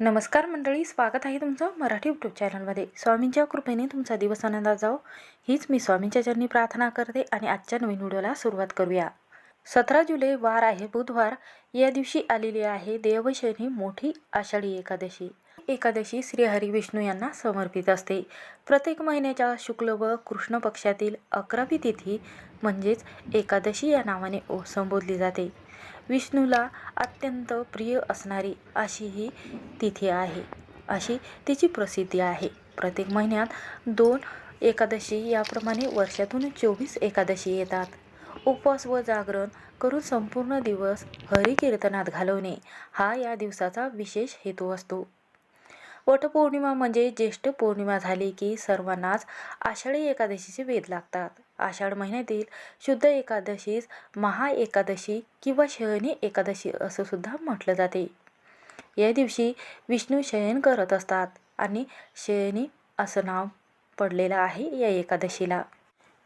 नमस्कार मंडळी स्वागत आहे तुमचं मराठी यूट्यूब चॅनलमध्ये स्वामींच्या कृपेने तुमचा दिवस आनंदात जाओ हीच मी स्वामींच्या चरणी प्रार्थना करते आणि आजच्या नवीन व्हिडिओला सुरुवात करूया. सतरा जुलै वार आहे. बुधवार या दिवशी आलेली आहे देवशनी मोठी आषाढी एकादशी. एकादशी श्री हरी विष्णू यांना समर्पित असते. प्रत्येक महिन्याच्या शुक्ल व कृष्ण पक्षातील अकरावी तिथी म्हणजेच एकादशी या नावाने ओ संबोधली जाते. विष्णूला अत्यंत प्रिय असणारी अशी ही तिथी आहे. अशी तिची प्रसिद्धी आहे. प्रत्येक महिन्यात दोन एकादशी याप्रमाणे वर्षातून चोवीस एकादशी येतात. उपवास व जागरण करून संपूर्ण दिवस हरिकीर्तनात घालवणे हा या दिवसाचा विशेष हेतू असतो. वटपौर्णिमा म्हणजे ज्येष्ठ पौर्णिमा झाली की सर्वांनाच आषाढी एकादशीचे वेध लागतात. आषाढ महिन्यातील शुद्ध एकादशीस महा एकादशी किंवा शयनी एकादशी असं सुद्धा म्हटलं जाते. या दिवशी विष्णू शयन करत असतात आणि शयनी असं नाव पडलेलं आहे या एकादशीला.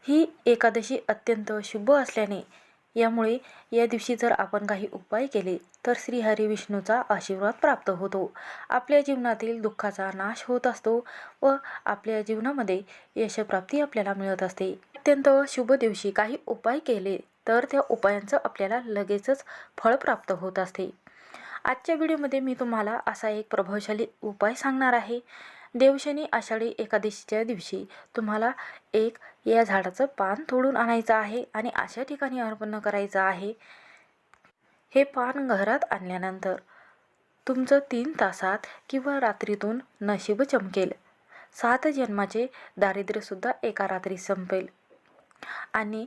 ही एकादशी अत्यंत शुभ असल्याने यामुळे या दिवशी जर आपण काही उपाय केले तर श्रीहरी विष्णूचा आशीर्वाद प्राप्त होतो. आपल्या जीवनातील दुःखाचा नाश होत असतो व आपल्या जीवनामध्ये यशप्राप्ती आपल्याला मिळत असते. अत्यंत शुभ दिवशी काही उपाय केले तर त्या उपायांचं आपल्याला लगेचच फळ प्राप्त होत असते. आजच्या व्हिडिओमध्ये मी तुम्हाला असा एक प्रभावशाली उपाय सांगणार आहे. देवशनी आषाढी एकादशीच्या दिवशी तुम्हाला एक या झाडाचं पान तोडून आणायचं आहे आणि अशा ठिकाणी अर्पण करायचं आहे. हे पान घरात आणल्यानंतर तुमचं तीन तासात किंवा रात्रीतून नशीब चमकेल. सात जन्माचे दारिद्र्यसुद्धा एका रात्री संपेल. आणि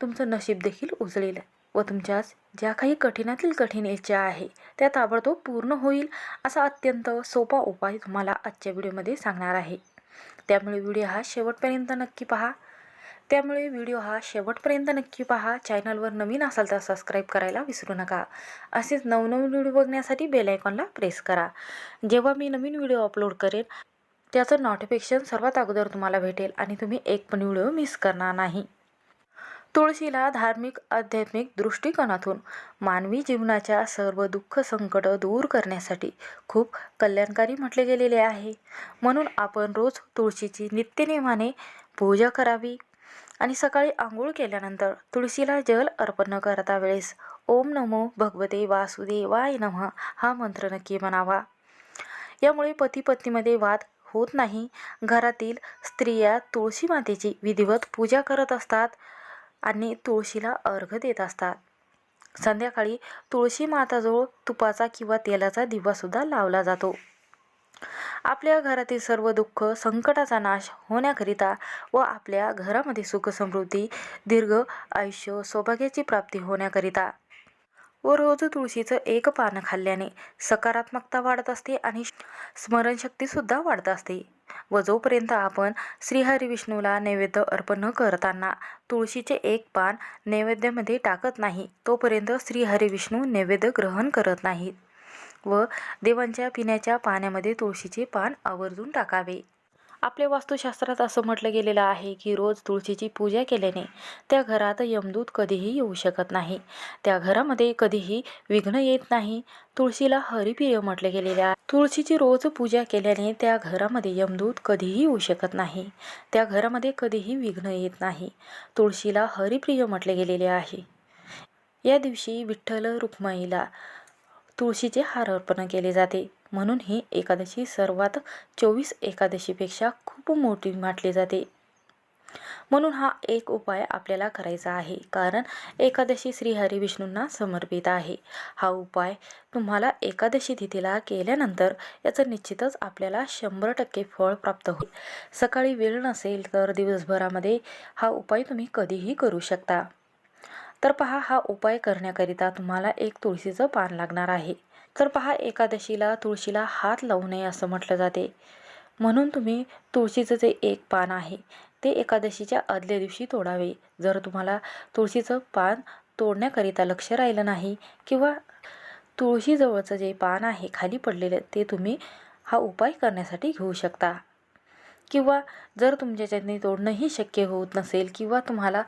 तुमचं नशीब देखील उजळेल व तुमच्यास ज्या काही कठीणातील कठीण इच्छा आहे त्या ताबडतोब पूर्ण होईल असा अत्यंत सोपा उपाय तुम्हाला आजच्या व्हिडिओमध्ये सांगणार आहे. त्यामुळे व्हिडिओ हा शेवटपर्यंत नक्की पहा. त्यामुळे व्हिडिओ हा शेवटपर्यंत नक्की पहा. चॅनलवर नवीन असाल तर सबस्क्राईब करायला विसरू नका. असेच नवनवीन व्हिडिओ बघण्यासाठी बेल आयकॉनला प्रेस करा. जेव्हा मी नवीन व्हिडिओ अपलोड करेन त्याचं नोटिफिकेशन सर्वात अगोदर तुम्हाला भेटेल आणि तुम्ही एक पण व्हिडिओ मिस करणार नाही. तुळशीला धार्मिक आध्यात्मिक दृष्टिकोनातून मानवी जीवनाच्या सर्व दुःख संकट दूर करण्यासाठी खूप कल्याणकारी म्हटले गेलेले आहे. म्हणून आपण रोज तुळशीची नित्यनियमाने पूजा करावी. आणि सकाळी आंघोळ केल्यानंतर तुळशीला जल अर्पण करता वेळेस ओम नमो भगवते वासुदेवाय नमः हा मंत्र नक्की म्हणावा. यामुळे पती पत्नीमध्ये वाद होत नाही. घरातील स्त्रिया तुळशी मातेची विधिवत पूजा करत असतात आणि तुळशीला अर्घ देत असतात. संध्याकाळी तुळशी माताजवळ तुपाचा किंवा तेलाचा दिवासुद्धा लावला जातो. आपल्या घरातील सर्व दुःख संकटाचा नाश होण्याकरिता व आपल्या घरामध्ये सुख समृद्धी दीर्घ आयुष्य सौभाग्याची प्राप्ती होण्याकरिता व रोज तुळशीचं एक पानं खाल्ल्याने सकारात्मकता वाढत असते आणि स्मरणशक्तीसुद्धा वाढत असते. व जोपर्यंत आपण श्रीहरी विष्णूला नैवेद्य अर्पण न करताना तुळशीचे एक पान नैवेद्यामध्ये टाकत नाही तोपर्यंत श्रीहरी विष्णू नैवेद्य ग्रहण करत नाहीत. व देवांच्या पिण्याच्या पाण्यामध्ये तुळशीचे पान आवर्जून टाकावे. आपल्या वास्तुशास्त्रात असं म्हटलं गेलेलं आहे की रोज तुळशीची पूजा केल्याने त्या घरात यमदूत कधीही येऊ शकत नाही. त्या घरामध्ये कधीही विघ्न येत नाही. तुळशीला हरिप्रिय म्हटले गेलेले आहे. तुळशीची रोज पूजा केल्याने त्या घरामध्ये यमदूत कधीही येऊ शकत नाही. त्या घरामध्ये कधीही विघ्न येत नाही. तुळशीला हरिप्रिय म्हटले गेलेले आहे. या दिवशी विठ्ठल रुक्माईला तुळशीचे हार अर्पण केले जाते. म्हणून ही एकादशी सर्वात चोवीस एकादशीपेक्षा खूप मोठी म्हटली जाते. म्हणून हा एक उपाय आपल्याला करायचा आहे. कारण एकादशी श्रीहरी विष्णूंना समर्पित आहे. हा उपाय तुम्हाला एकादशी तिथीला केल्यानंतर याचं निश्चितच आपल्याला शंभर टक्के फळ प्राप्त होईल. सकाळी वेळ नसेल तर दिवसभरामध्ये हा उपाय तुम्ही कधीही करू शकता. तर पहा हा उपाय करण्याकरिता तुम्हाला एक तुळशीचं पान लागणार आहे. तर पहा एकादशीला तुळशीला हात लावू नये असं म्हटलं जाते. म्हणून तुम्ही तुळशीचं जे एक पान आहे ते एकादशीच्या आदल्या दिवशी तोडावे. जर तुम्हाला तुळशीचं पान तोडण्याकरिता लक्ष राहिलं नाही किंवा तुळशीजवळचं जे पान आहे खाली पडलेलं ते तुम्ही हा उपाय करण्यासाठी घेऊ शकता. किंवा जर तुमच्याच्याने तोडणंही शक्य होत नसेल किंवा तुम्हाला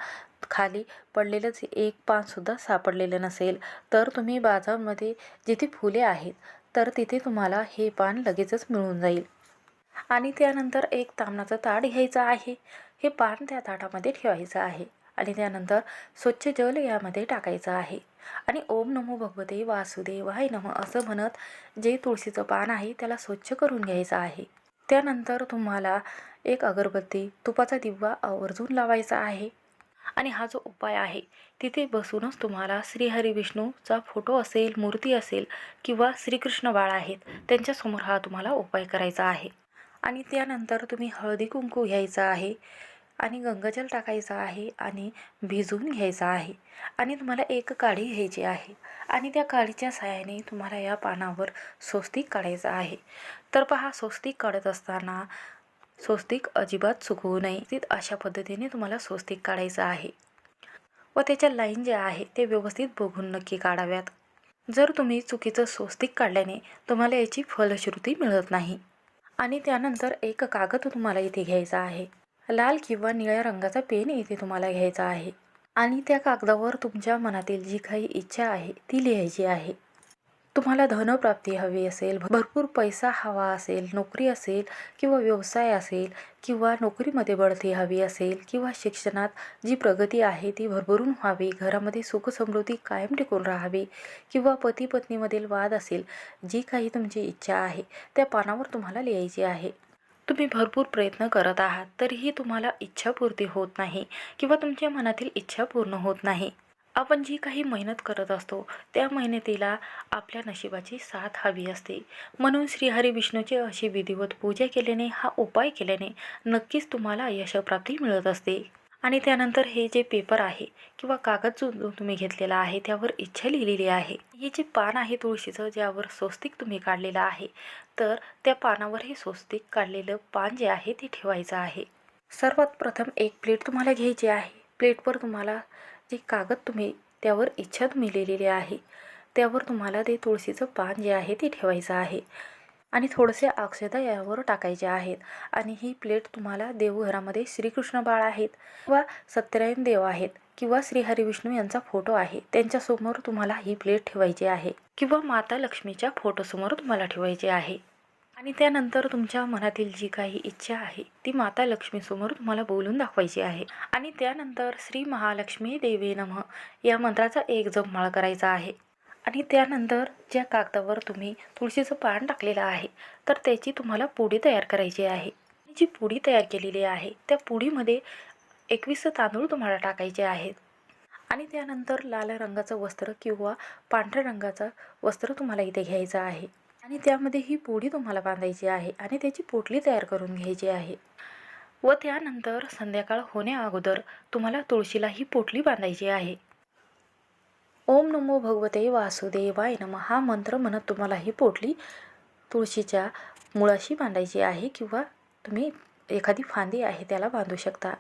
खाली पडलेलंच एक पानसुद्धा सापडलेलं नसेल. तर तुम्ही बाजारमध्ये जिथे फुले आहेत तर तिथे तुम्हाला हे पान लगेचच मिळून जाईल. आणि त्यानंतर एक तामणाचं ताट घ्यायचं आहे. हे पान त्या ताटामध्ये ठेवायचं आहे. आणि त्यानंतर स्वच्छ जल यामध्ये टाकायचं आहे. आणि ओम नमो भगवते वासुदेवाय नम असं म्हणत जे तुळशीचं पान आहे त्याला स्वच्छ करून घ्यायचं आहे. त्यानंतर तुम्हाला एक अगरबत्ती तुपाचा दिवा आवर्जून लावायचा आहे. आणि हा जो उपाय आहे तिथे बसूनच तुम्हाला श्रीहरी विष्णूचा फोटो असेल मूर्ती असेल किंवा श्रीकृष्ण बाळ आहेत त्यांच्यासमोर हा तुम्हाला उपाय करायचा आहे. आणि त्यानंतर तुम्ही हळदी कुंकू घ्यायचा आहे आणि गंगाजल टाकायचं आहे आणि भिजवून घ्यायचा आहे. आणि तुम्हाला एक काडी घ्यायची आहे आणि त्या काडीच्या सहाय्याने तुम्हाला या पानावर स्वस्तिक काढायचं आहे. तर पहा स्वस्तिक काढत असताना स्वस्तिक अजिबात चुकवू नये. ते अशा पद्धतीने तुम्हाला स्वस्तिक काढायचं आहे. व त्याच्या लाईन ज्या आहे ते व्यवस्थित बघून नक्की काढाव्यात. जर तुम्ही चुकीचं स्वस्तिक काढल्याने तुम्हाला याची फलश्रुती मिळत नाही. आणि त्यानंतर एक कागद तुम्हाला इथे घ्यायचा आहे. लाल किंवा निळ्या रंगाचा पेन इथे तुम्हाला घ्यायचा आहे. आणि त्या कागदावर तुमच्या मनातील जी काही इच्छा आहे ती लिहायची आहे. तुम्हाला धनप्राप्ती हवी असेल भरपूर पैसा हवा असेल नोकरी असेल किंवा व्यवसाय असेल किंवा नोकरीमध्ये बढती हवी असेल किंवा शिक्षणात जी प्रगती आहे ती भरभरून व्हावी घरामध्ये सुखसमृद्धी कायम टिकून राहावी किंवा पती पत्नीमधील वाद असेल जी काही तुमची इच्छा आहे त्या पानावर तुम्हाला लिहायची आहे. तुम्ही भरपूर प्रयत्न करत आहात तरीही तुम्हाला इच्छापूर्ती होत नाही किंवा तुमच्या मनातील इच्छा पूर्ण होत नाही. आपण जी काही मेहनत करत असतो त्या मेहनतीला आपल्या नशिबाची साथ हवी असते. म्हणून श्रीहरी विष्णूची अशी विधिवत पूजा केल्याने हा उपाय केल्याने नक्कीच तुम्हाला यशप्राप्ती मिळत असते. आणि त्यानंतर हे जे पेपर आहे किंवा कागद जो तुम्ही घेतलेला आहे त्यावर इच्छा लिहिलेली आहे. हे जे पान आहे तुळशीचं ज्यावर स्वस्तिक तुम्ही काढलेलं आहे तर त्या पानावर हे स्वस्तिक काढलेलं पान जे आहे ते ठेवायचं आहे. सर्वात प्रथम एक प्लेट तुम्हाला घ्यायची आहे. प्लेटवर तुम्हाला जे कागद तुम्ही त्यावर इच्छा तुम्ही लिहिलेली आहे त्यावर तुम्हाला ते तुळशीचं पान जे आहे ते ठेवायचं आहे. आणि थोडेसे अक्षता यावर टाकायचे आहेत. आणि ही प्लेट तुम्हाला देवघरामध्ये श्रीकृष्ण बाळ आहेत किंवा सत्यनारायण देव आहेत किंवा श्रीहरिविष्णू यांचा फोटो आहे त्यांच्यासमोर तुम्हाला ही प्लेट ठेवायची आहे. किंवा माता लक्ष्मीच्या फोटोसमोर तुम्हाला ठेवायची आहे. आणि त्यानंतर तुमच्या मनातील जी काही इच्छा आहे ती माता लक्ष्मीसमोर तुम्हाला बोलून दाखवायची आहे. आणि त्यानंतर श्री महालक्ष्मी देवी नमः या मंत्राचा एक जपमाळ करायचा आहे. आणि त्यानंतर ज्या कागदावर तुम्ही तुळशीचं पान टाकलेलं आहे तर त्याची तुम्हाला पुडी तयार करायची आहे. जी पुडी तयार केलेली आहे त्या पुडीमध्ये एकवीस तांदूळ तुम्हाला टाकायचे आहेत. आणि त्यानंतर लाल रंगाचं वस्त्र किंवा पांढऱ्या रंगाचं वस्त्र तुम्हाला इथे घ्यायचं आहे. आणि त्यामध्ये ही पोळी तुम्हाला बांधायची आहे आणि त्याची पोटली तयार करून घ्यायची आहे. व त्यानंतर संध्याकाळ होण्या अगोदर तुम्हाला तुळशीला ही पोटली बांधायची आहे. ओम नमो भगवते वासुदेवाय नम हा मंत्र म्हणत तुम्हाला ही पोटली तुळशीच्या मुळाशी बांधायची आहे किंवा तुम्ही एखादी फांदी आहे त्याला बांधू शकता.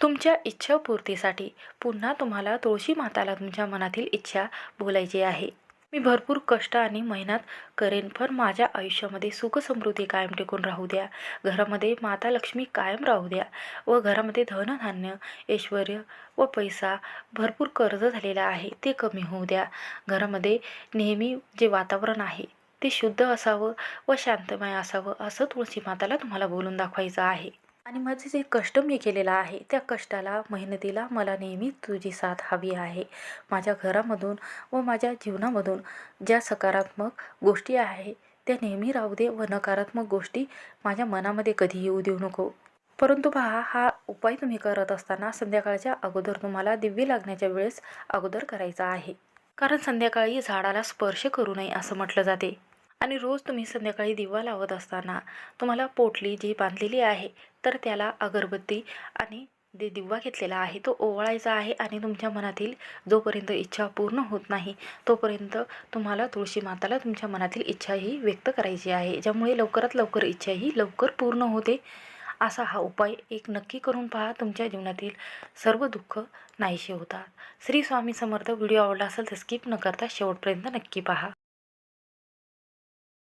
तुमच्या इच्छापूर्तीसाठी पुन्हा तुम्हाला तुळशी माताला तुमच्या मनातील इच्छा बोलायची आहे. मी भरपूर कष्ट आणि मेहनत करेन पण माझ्या आयुष्यामध्ये सुखसमृद्धी कायम टिकून राहू द्या. घरामध्ये माता लक्ष्मी कायम राहू द्या व घरामध्ये धनधान्य ऐश्वर व पैसा भरपूर कर्ज झालेला आहे ते कमी होऊ द्या. घरामध्ये नेहमी जे वातावरण आहे ते शुद्ध असावं व शांतमय असावं असं तुळशी माताला तुम्हाला बोलून दाखवायचं आहे. आणि माझे जे कष्ट मी केलेला आहे त्या कष्टाला मेहनतीला मला नेहमी तुझी साथ हवी आहे. माझ्या घरामधून व माझ्या जीवनामधून ज्या सकारात्मक गोष्टी आहे त्या नेहमी राहू दे व नकारात्मक गोष्टी माझ्या मनामध्ये कधी येऊ देऊ नको. परंतु पहा हा उपाय तुम्ही करत असताना संध्याकाळच्या अगोदर तुम्हाला दिव्य लागण्याच्या वेळेस अगोदर करायचा आहे. कारण संध्याकाळी झाडाला स्पर्श करू नये असं म्हटलं जाते. आणि रोज तुम्ही संध्याकाळी दिवा लावत असताना तुम्हाला पोटली जी बांधलेली आहे तर त्याला अगरबत्ती आणि जे दिवा घेतलेला आहे तो ओवाळायचा आहे आणि तुमच्या मनातील जोपर्यंत इच्छा पूर्ण होत नाही तोपर्यंत तुम्हाला तुळशी माताला तुमच्या मनातील इच्छा ही व्यक्त करायची आहे ज्यामुळे लवकरात लवकर इच्छा ही लवकर पूर्ण होते. असा हा उपाय एक नक्की करून पहा तुमच्या जीवनातील सर्व दुःख नाहीसे होतात. श्री स्वामी समर्थ व्हिडिओ आवडला असेल तर स्किप न करता शेवटपर्यंत नक्की पहा.